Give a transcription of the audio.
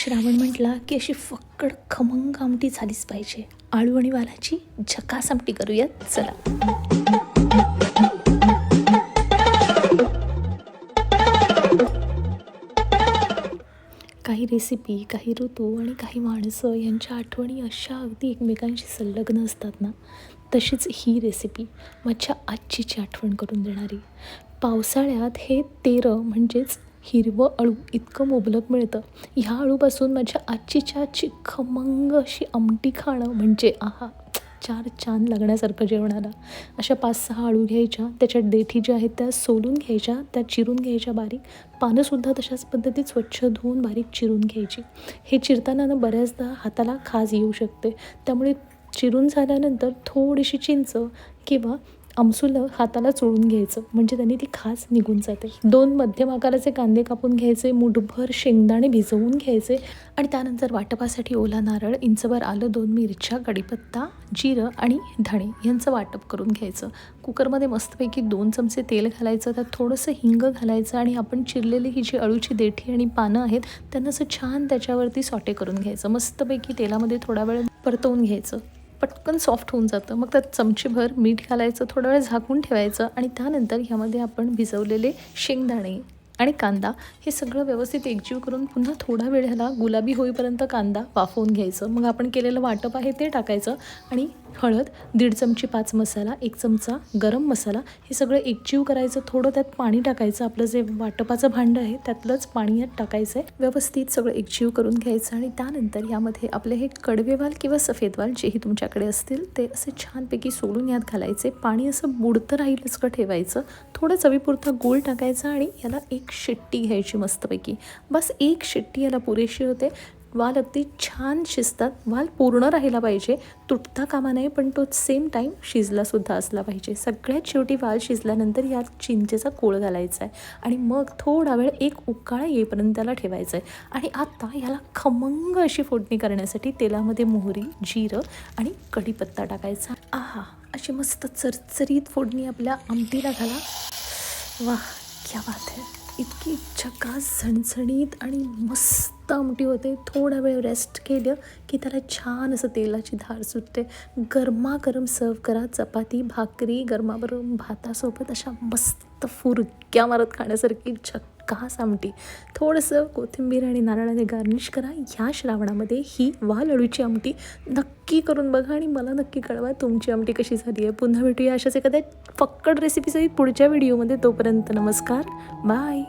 श्रावण म्हटला की अशी फक्कड खमंग आमटी झालीच पाहिजे. आळू आणि वालाची झकास आमटी करूयात चला. काही रेसिपी काही ऋतू आणि काही माणसं यांच्या आठवणी अशा अगदी एकमेकांशी संलग्न असतात ना तशीच ही रेसिपी माझ्या आजीची आठवण करून देणारी. पावसाळ्यात हे तेरं म्हणजेच हिरवं अळू इतकं मुबलक मिळतं. ह्या अळूपासून माझ्या आजीच्या आजची खमंग अशी आमटी खाणं म्हणजे आहा चार चांद लागण्यासारखं जेवणाला. अशा पाच सहा आळू घ्यायच्या त्याच्यात देठी ज्या आहेत त्या सोलून घ्यायच्या त्या चिरून घ्यायच्या बारीक. पानंसुद्धा तशाच पद्धतीत स्वच्छ धुवून बारीक चिरून घ्यायची. हे चिरताना ना बऱ्याचदा हाताला खाज येऊ शकते. त्यामुळे चिरून झाल्यानंतर थोडीशी चिंच किंवा आमसूल हाताला चोळून घ्यायचं. म्हणजे त्यांनी ती खास निघून जाते. दोन मध्यम आकाराचे कांदे कापून घ्यायचे मुठभर शेंगदाणे भिजवून घ्यायचे आणि त्यानंतर वाटपासाठी ओला नारळ इंचभर आलं दोन मिरच्या कढीपत्ता जिरं आणि धणे यांचं वाटप करून घ्यायचं. कुकरमध्ये मस्तपैकी दोन चमचे तेल घालायचं त्यात थोडंसं हिंग घालायचं आणि आपण चिरलेली ही जी अळूची देठी आणि पानं आहेत त्यांना असं छान त्याच्यावरती सॉटे करून घ्यायचं. मस्तपैकी तेलामध्ये थोडा वेळ परतवून घ्यायचं. पटकन सॉफ्ट होऊन जातं. मग त्यात चमचेभर मीठ घालायचं थोडा वेळ झाकून ठेवायचं आणि त्यानंतर ह्यामध्ये आपण भिजवलेले शेंगदाणे आणि कांदा हे सगळं व्यवस्थित एकजीव करून पुन्हा थोडा वेळ ह्याला गुलाबी होईपर्यंत कांदा वाफवून घ्यायचं. मग आपण केलेलं वाटप आहे ते टाकायचं आणि हळद दीड चमची पाच मसाला एक चमचा गरम मसाला हे सगळं एकजीव करायचं. थोडं त्यात पाणी टाकायचं. आपलं जे वाटपाचं भांडं आहे त्यातलंच पाणी यात टाकायचं आहे व्यवस्थित सगळं एकजीव करून घ्यायचं आणि त्यानंतर यामध्ये आपले हे कडवेवाल किंवा सफेदवाल जेही तुमच्याकडे असतील ते असे छानपैकी सोडून यात घालायचे. पाणी असं बुडतं राहीलच का ठेवायचं? थोडं चवीपुरता गूळ टाकायचा आणि याला एक शिट्टी घ्यायची मस्तपैकी. बस एक शिट्टी याला पुरेशी होते. वाल अगदी छान शिजतात. वाल पूर्ण राहिला पाहिजे. तुटता कामा नये पण तो सेम टाईम शिजलासुद्धा असला पाहिजे. सगळ्यात शेवटी वाल शिजल्यानंतर यात चिंचेचा कोळ घालायचा आहे. आणि मग थोडा वेळ एक उकाळा येईपर्यंत त्याला ठेवायचा आहे. आणि आता याला खमंग अशी फोडणी करण्यासाठी तेलामध्ये मोहरी जिरं आणि कढीपत्ता टाकायचा. आहा अशी मस्त चरचरीत फोडणी आपल्या आमटीला घाला. वा क्या बात आहे इतकी झकास झणझणीत आणि मस्त आमटी होते. थोडा वेळ रेस्ट केलं की त्याला छान असं तेलाची धार सुटते. गरमागरम सर्व करा. चपाती भाकरी गरमागरम भातासोबत अशा मस्त फुरक्या मारत खाण्यासारखी झक्कास आमटी थोडंसं कोथिंबीर आणि नारळाने गार्निश करा. ह्या श्रावणामध्ये ही वा लडूची आमटी नक्की करून बघा आणि मला नक्की कळवा तुमची आमटी कशी झाली आहे. पुन्हा भेटूया अशाच एखाद्या फक्कड रेसिपीसहित पुढच्या व्हिडिओमध्ये तोपर्यंत नमस्कार. बाय